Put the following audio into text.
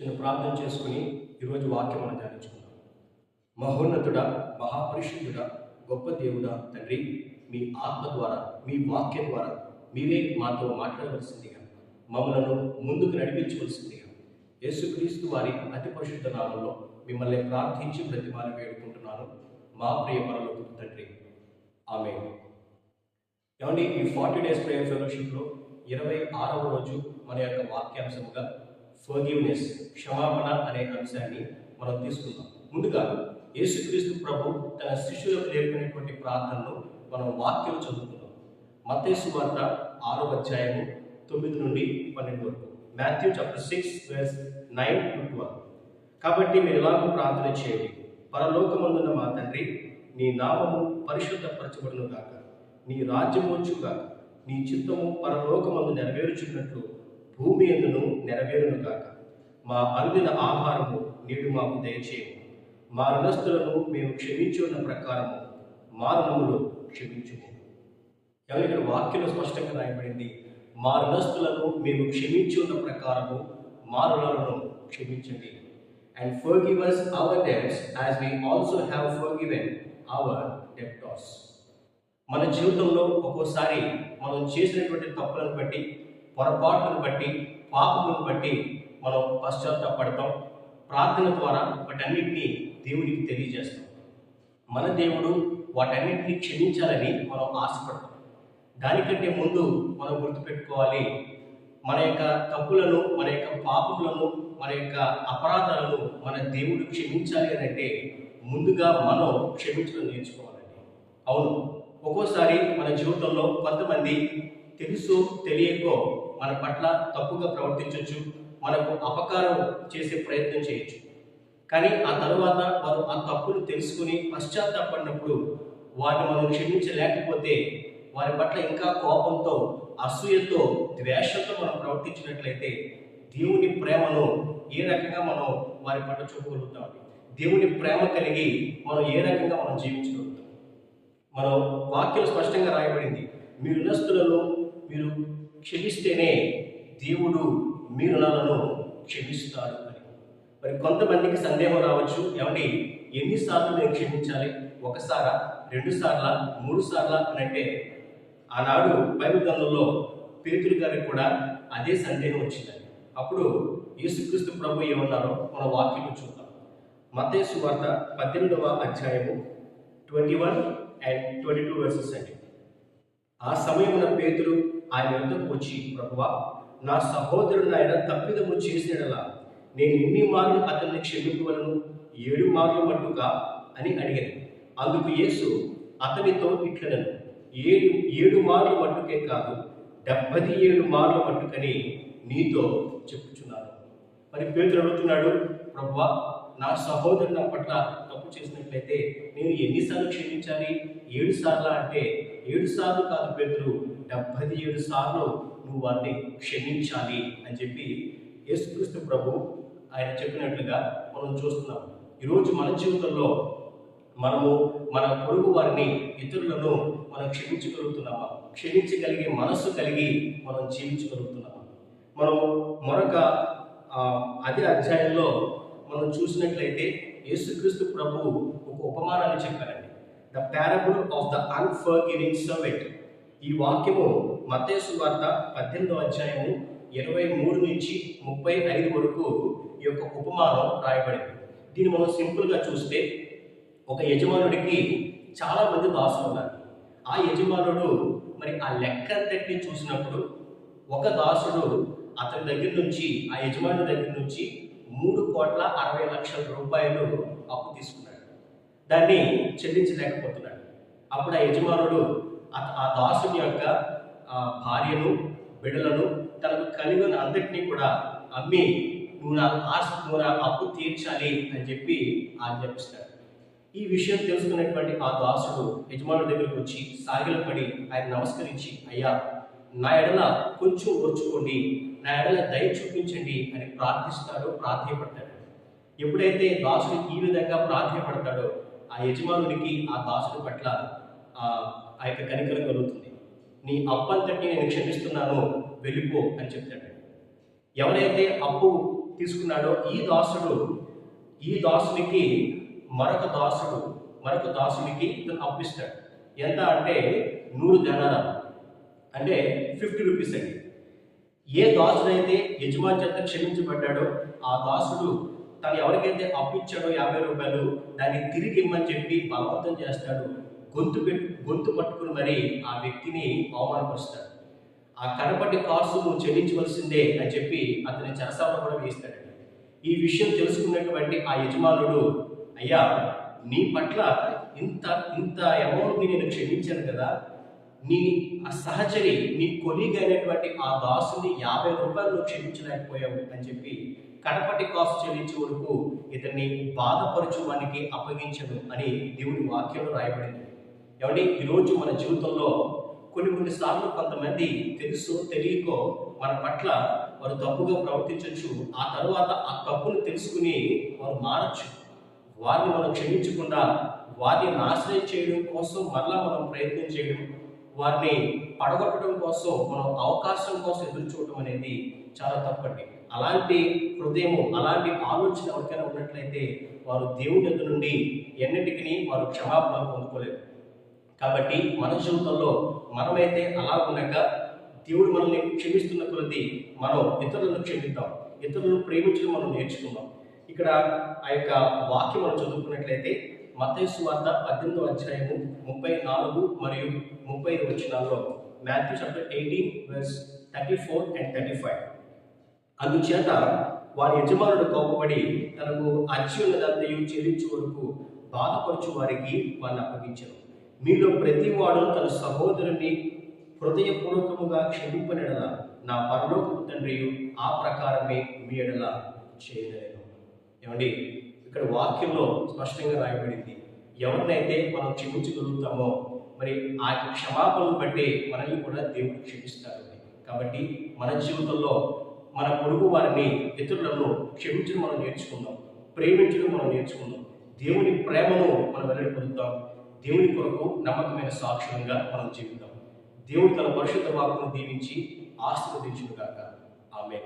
చిన్న ప్రార్థన చేసుకుని ఈరోజు వాక్యం మనం ధ్యానించుకుందాం. మహోన్నతుడ మహాపరిశుద్ధుడ గొప్ప దేవుడా తండ్రి మీ ఆత్మ ద్వారా మీ వాక్యం ద్వారా మీరే మాతో మాట్లాడవలసిందిగా మమ్మలను ముందుకు నడిపించవలసిందిగా యేసుక్రీస్తు వారి అతి పరిశుద్ధ నామంలో మిమ్మల్ని ప్రార్థించి ప్రతిమాలు వేడుకుంటున్నాను. మా ప్రియ పరలోకి తండ్రి. ఆమె ఏమండి ఈ ఫార్టీ డేస్ ప్రేయర్ ఫెలోషిప్లో ఇరవై ఆరవ రోజు మన యొక్క వాక్యాంశముగా ఫర్గివ్నెస్ క్షమాపణ అనే అంశాన్ని మనం తీసుకుందాం. ముందుగా యేసుక్రీస్తు ప్రభు తన శిష్యులకు నేర్పినటువంటి ప్రార్థనను మనం వాక్యం చదువుకుందాం. మతేసు వార్త ఆరో అధ్యాయము తొమ్మిది నుండి పన్నెండు వరకు. Matthew chapter six verse nine to twelve. కాబట్టి మీరు ఎలాగో ప్రార్థన చేయండి. పరలోకమందున్న మా తండ్రి నీ నామము పరిశుద్ధపరచబడును గాక. నీ రాజ్యము వచ్చుగాక. నీ చిత్తము పరలోకమందు నెరవేర్చున్నట్లు భూమి ఎందును నెరవేరును కాక మా అనుదిన ఆహారము నేడు మాకు దయచేయము మా రుణస్థులను మేము క్షమించున్న ప్రకారము మా రుణములు క్షమించుము. ఎవరి ఇక్కడ వాక్యంలో స్పష్టంగా రాయబడింది మా రుణస్థులను మేము క్షమించి ఉన్న ప్రకారము మా రుణాలను క్షమించండి. And for givers us our debts as we also have forgiven our debtors మన జీవితంలో ఒక్కోసారి మనం చేసినటువంటి తప్పులను బట్టి పొరపాట్లను బట్టి పాపములను బట్టి మనం పశ్చాత్తాపడతాం. ప్రార్థన ద్వారా వాటన్నిటినీ దేవునికి తెలియజేస్తాం. మన దేవుడు వాటన్నిటిని క్షమించాలని మనం ఆశపడతాం. దానికంటే ముందు మనం గుర్తుపెట్టుకోవాలి మన యొక్క తప్పులను మన యొక్క పాపములను మన యొక్క అపరాధాలను మన దేవుడు క్షమించాలి అని అంటే ముందుగా మనం క్షమించడం నేర్చుకోవాలండి. అవును ఒక్కోసారి మన జీవితంలో కొంతమంది తెలుసు తెలియకో మన పట్ల తప్పుగా ప్రవర్తించవచ్చు మనకు అపకారం చేసే ప్రయత్నం చేయొచ్చు. కానీ ఆ తర్వాత వారు ఆ తప్పును తెలుసుకుని పశ్చాత్తాపడినప్పుడు వారిని మనం క్షమించలేకపోతే వారి పట్ల ఇంకా కోపంతో అసూయతో ద్వేషంతో మనం ప్రవర్తించినట్లయితే దేవుని ప్రేమను ఏ రకంగా మనం వారి పట్ల చూపగలుగుతాం దేవుని ప్రేమ కలిగి మనం ఏ రకంగా మనం జీవించగలుగుతాం? మనం వాక్యం స్పష్టంగా రాయబడింది మీరు రుణస్తులను మీరు క్షమిస్తేనే దేవుడు మీరు నన్ను క్షమిస్తాడు అని. మరి కొంతమందికి సందేహం రావచ్చు. ఏమండి? ఎన్నిసార్లు నేను క్షమించాలి? ఒకసారా? రెండు సార్ల మూడు సార్ల అని అంటే ఆనాడు బైబిల్ గ్రంథంలో పేతులు గారికి కూడా అదే సందేహం వచ్చిందండి. అప్పుడు యేసుక్రీస్తు ప్రభు ఏమన్నారో మన వాక్యం చూద్దాం. మతేసు వార్త పద్దెనిమిదవ అధ్యాయము twenty one and twenty two verses అండి. ఆ సమయమున పేతులు ఆయన వద్దకు వచ్చి ప్రభువా? నా సహోదరుడు ఆయన తప్పిదము చేసినలా నేను ఎన్ని మార్లు అతన్ని క్షమింపవలను? ఏడు మార్లు మట్టుగా అని అడిగాను. అందుకు యేసు అతనితో ఇట్లనను. ఏడు ఏడు మార్లు మట్టుకే కాదు డెబ్బది ఏడు మార్లు మట్టుకని నీతో చెప్పుచున్నాను. మరి పేరు అడుగుతున్నాడు ప్రభా నా సహోదరుడు నా పట్ల తప్పు చేసినట్లయితే నేను ఎన్నిసార్లు క్షమించాలి? ఏడు సార్లు అంటే ఏడు సార్లు కాదు పేతురు డెబ్బై ఏడు సార్లు నువ్వు వారిని క్షమించాలి అని చెప్పి యేసుక్రీస్తు ప్రభు ఆయన చెప్పినట్లుగా మనం చూస్తున్నాం. ఈరోజు మన జీవితంలో మనము మన పొరుగు వారిని ఇతరులను మనం క్షమించగలుగుతున్నామా? క్షమించగలిగే మనస్సు కలిగి మనం జీవించగలుగుతున్నామా? మనం మరొక అదే అధ్యాయంలో మనం చూసినట్లయితే యేసుక్రీస్తు ప్రభు ఒక ఉపమానాన్ని చెప్పారండి. The parable of the unforgiving servant ఈ వాక్యము మతేసు వార్త పద్దెనిమిదవ అధ్యాయము ఇరవై మూడు నుంచి ముప్పై ఐదు వరకు ఈ యొక్క ఉపమానం రాయబడింది. దీన్ని మనం సింపుల్గా చూస్తే ఒక యజమానుడికి చాలా మంది దాసులు ఉన్నారు. ఆ యజమానుడు మరి ఆ లెక్క అంతటిని చూసినప్పుడు ఒక దాసుడు అతని దగ్గర నుంచి ఆ యజమాని దగ్గర నుంచి మూడు కోట్ల అరవై లక్షల రూపాయలు అప్పు తీసుకున్నాడు. దాన్ని చెల్లించలేకపోతున్నాడు. అప్పుడు ఆ యజమానుడు ఆ- దాసుని యొక్క భార్యను బిడలను తనకు కలిగిన అందరినీ కూడా అమ్మి నువ్వు నా ఆశ నువ్వు నా అప్పు తీర్చాలి అని చెప్పి ఆజ్ఞాపిస్తాడు. ఈ విషయం తెలుసుకున్నటువంటి ఆ దాసుడు యజమానుడి దగ్గరికి వచ్చి సాగిలపడి ఆయన నమస్కరించి అయ్యా నా ఎడల కొంచెం ఓర్చుకోండి నా ఎడల దయ చూపించండి అని ప్రార్థిస్తాడు ప్రార్థయపడతాడు ఎప్పుడైతే దాసుడు ఈ విధంగా ప్రార్థయపడతాడో ఆ యజమానుడికి ఆ దాసుడి పట్ల ఆ యొక్క కనికరం కలుగుతుంది. నీ అప్పంతటిని నేను క్షమిస్తున్నాను వెళ్ళిపో అని చెప్తాడు. ఎవరైతే అప్పు తీసుకున్నాడో ఈ దాసుడు ఈ దాసునికి మరొక దాసుడు మరొక దాసునికి ఇతను అప్పిస్తాడు. ఎంత అంటే నూరు ధనాలు. అంటే ఫిఫ్టీ రూపీస్ అండి. ఏ దాసుడైతే యజమాని చేత క్షమించబడ్డాడో ఆ దాసుడు తను ఎవరికైతే అప్పిచ్చాడో యాభై రూపాయలు దాన్ని తిరిగి ఇమ్మని చెప్పి బలవంతం చేస్తాడు గొంతు పెట్టు గొంతు పట్టుకుని మరి ఆ వ్యక్తిని అవమానపరుస్తాడు. ఆ కడపటి కాసు నువ్వు చెల్లించవలసిందే అని చెప్పి అతని చెరసాలలో కూడా వేయిస్తాడు. ఈ విషయం తెలుసుకున్నటువంటి ఆ యజమానుడు అయ్యా నీ పట్ల ఇంత ఇంత అమౌంట్ని నేను క్షమించాను కదా నీ ఆ సహచరి నీ కొలీగ్ అయినటువంటి ఆ దాసుని యాభై రూపాయలు క్షమించలేకపోయావు అని చెప్పి కడపటి కాసు చెల్లించే వరకు ఇతన్ని బాధపరచువానికి అప్పగించను అని దేవుని వాక్యంలో రాయబడింది. ఏమండి? ఈరోజు మన జీవితంలో కొన్ని కొన్నిసార్లు కొంతమంది తెలుసో తెలియకో మన పట్ల వారు తప్పుగా ప్రవర్తించవచ్చు ఆ తర్వాత ఆ తప్పును తెలుసుకుని వారు మారచ్చు. వారిని మనం క్షమించకుండా వారిని నాశనం చేయడం కోసం మళ్ళా మనం ప్రయత్నం చేయడం వారిని పడగొట్టడం కోసం మనం అవకాశం కోసం ఎదురు చూడటం అనేది చాలా తప్పండి. అలాంటి హృదయము అలాంటి ఆలోచన ఎవరికైనా ఉన్నట్లయితే వారు దేవుని ఎదురు నుండి ఎన్నిటికీ వారు క్షమాపణ పొందుకోలేదు కాబట్టి మన జీవితంలో మనమైతే అలా ఉండక దేవుడు మనల్ని క్షమిస్తున్న కొలది మనం ఇతరులను క్షమిద్దాం ఇతరులను ప్రేమించడం మనం నేర్చుకుందాం. ఇక్కడ ఆ యొక్క వాక్యం మనం చదువుకున్నట్లయితే మతేసు వార్త పద్దెనిమిదో అధ్యాయము ముప్పై నాలుగు మరియు ముప్పై ఐదు వచ్చినాల్లో Matthew chapter eighteen verse thirty four and thirty five. అందుచేత వారి యజమానుడు కోపపడి తనకు అత్యున్నదంతయు చెల్లించు వరకు బాధపరచు వారికి వారిని అప్పగించను. మీలో ప్రతి వాడు తన సహోదరుని హృదయపూర్వకముగా క్షమింపనెడల. నా పరలోకపు తండ్రి ఆ ప్రకారమే మీ ఎడల చేయలేను. ఏమండి? ఇక్కడ వాక్యంలో స్పష్టంగా రాయబడింది. ఎవరినైతే మనం క్షమించగలుగుతామో మరి ఆ యొక్క క్షమాపణను బట్టి మనల్ని కూడా దేవుడు క్షమిస్తాడు. కాబట్టి మన జీవితంలో మన పొరుగు వారిని ఇతరులను క్షమించడం మనం నేర్చుకుందాం. ప్రేమించడం మనం నేర్చుకుందాం. దేవుని ప్రేమను మనం వెల్లడి పొందుతాం. దేవుని కొరకు నమ్మకమైన సాక్ష్యంగా మనం జీవిద్దాం. దేవుడు తన పరిశుద్ధ వాక్కును దీవించి ఆశీర్వదించును కాక ఆమె